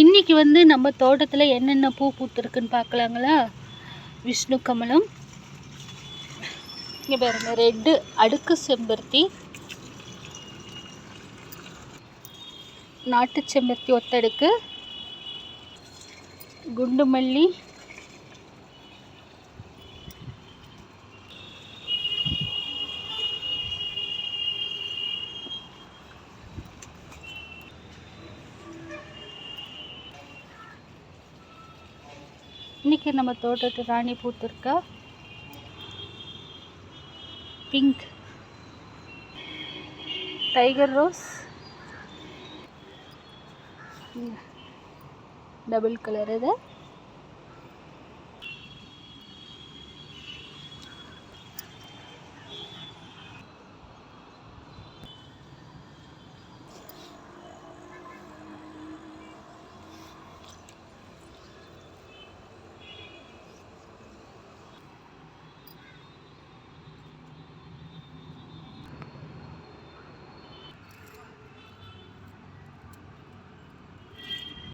இன்னைக்கு வந்து நம்ம தோட்டத்தில் என்னென்ன பூ பூத்துருக்குன்னு பார்க்கலாங்களா? விஷ்ணு கமலம். இங்கே பாருங்க ரெட்டு அடுக்கு செம்பருத்தி. நாட்டு செம்பருத்தி ஒத்தடுக்கு. குண்டு இன்றைக்கி இன்னைக்கு நம்ம தோட்டத்து ராணி பூத்திருக்க pink tiger rose double colour இது.